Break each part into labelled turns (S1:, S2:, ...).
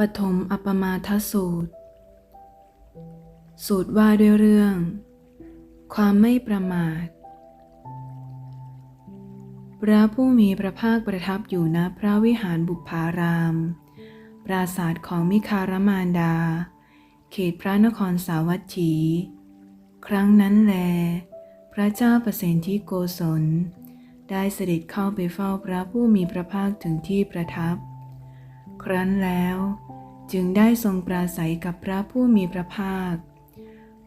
S1: ปฐมอปปมาทสูตร สูตรว่าด้วยเรื่อง ความไม่ประมาท พระผู้มีพระภาคประทับอยู่ณพระวิหารบุพาราม ปราสาทของมิคารมานดา เขตพระนครสาวัตถี ครั้งนั้นแล พระเจ้าประสิทธิโกศล ได้เสด็จเข้าไปเฝ้าพระผู้มีพระภาคถึงที่ประทับครั้นแล้ว จึงได้ทรงปราศัยกับพระผู้มีพระภาค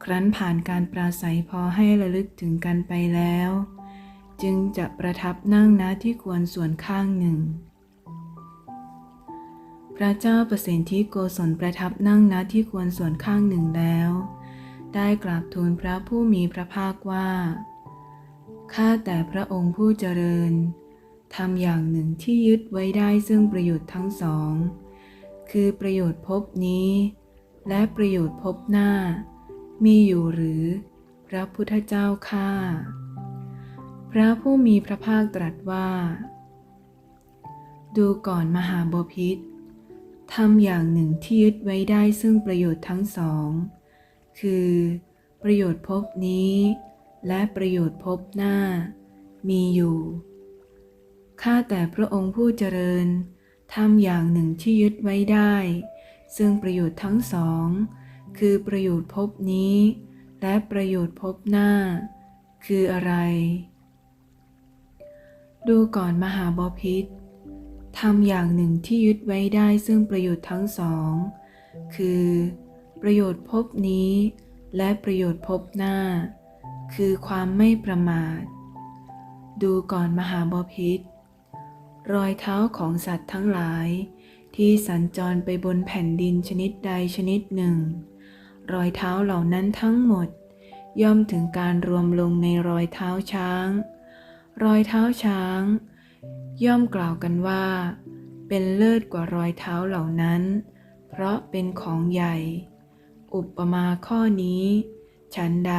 S1: ครั้นผ่านการปราศัยพอให้ระลึกถึงกันไปแล้ว จึงจะประทับนั่งณที่ควรส่วนข้างหนึ่ง พระเจ้าประสิทธิโกศลประทับนั่งณที่ควรส่วนข้างหนึ่งแล้ว ได้กราบทูลพระผู้มีพระภาคว่า ข้าแต่พระองค์ผู้เจริญทำอย่างหนึ่งที่ยึดไว้ได้ซึ่งประโยชน์ทั้งสอง คือประโยชน์พบนี้ และประโยชน์พบหน้า มีอยู่หรือ พระพุทธเจ้าข้าพระผู้มีพระภาคตรัสว่า ดูก่อนมหาบพิษทำอย่างหนึ่งที่ยึดไว้ได้ซึ่งประโยชน์ทั้งสอง คือ ประโยชน์พบนี้ และประโยชน์พบหน้า มีอยู่ ข้าแต่พระองค์ผู้เจริญ ทำอย่างหนึ่งที่ยึดไว้ได้ ซึ่งประโยชน์ทั้งสอง คือประโยชน์พบนี้ และประโยชน์พบหน้า คืออะไร ดูก่อนมหาบพิษทำอย่างหนึ่งที่ยึดไว้ได้ซึ่งประโยชน์ทั้งสอง คือ ประโยชน์พบนี้ และประโยชน์พบหน้า คือความไม่ประมาท ดูก่อนมหาบพิษ รอยเท้าของสัตว์ทั้งหลาย ที่สัญจรไปบนแผ่นดินชนิดใดชนิดหนึ่ง รอยเท้าเหล่านั้นทั้งหมด ย่อมถึงการรวมลงในรอยเท้าช้าง รอยเท้าช้าง ย่อมกล่าวกันว่า เป็นเลิศกว่ารอยเท้าเหล่านั้น เพราะเป็นของใหญ่ อุปมาข้อนี้ ฉันใด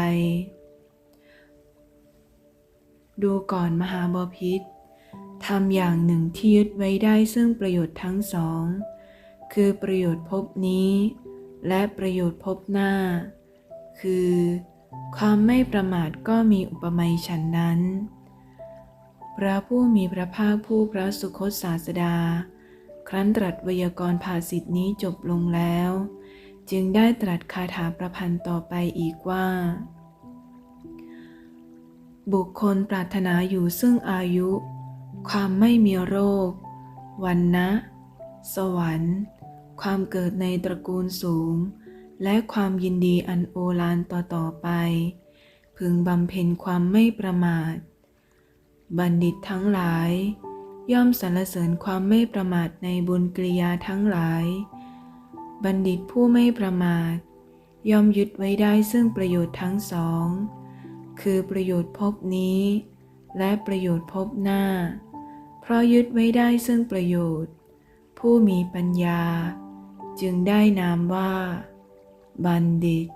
S1: ดูก่อนมหาบพิษ ทำอย่างหนึ่งที่ยึดไว้ได้ซึ่งประโยชน์ทั้งสอง คือประโยชน์พบนี้ และประโยชน์พบหน้า คือ ความไม่ประมาทก็มีอุปมาฉันนั้น พระผู้มีพระภาคผู้พระสุคตศาสดา ครั้นตรัสวยากรณ์ภาสิทธินี้จบลงแล้ว จึงได้ตรัสคาถาประพันธ์ต่อไปอีกว่าบุคคลปรารถนาอยู่ซึ่งอายุ ความไม่มีโรค วันนะ สวรรค์ ความเกิดในตระกูลสูง และความยินดีอันโอฬารต่อๆไป พึงบำเพ็ญความไม่ประมาท บัณฑิตทั้งหลาย ย่อมสรรเสริญความไม่ประมาทในบุญกิริยาทั้งหลาย บัณฑิตผู้ไม่ประมาท ย่อมยึดไว้ได้ซึ่งประโยชน์ทั้งสอง คือประโยชน์พบนี้และประโยชน์พบหน้า ราะยึดไว้ได้ซึ่งประโยชน์ ผู้มีปัญญา จึงได้นามว่า บัณฑิต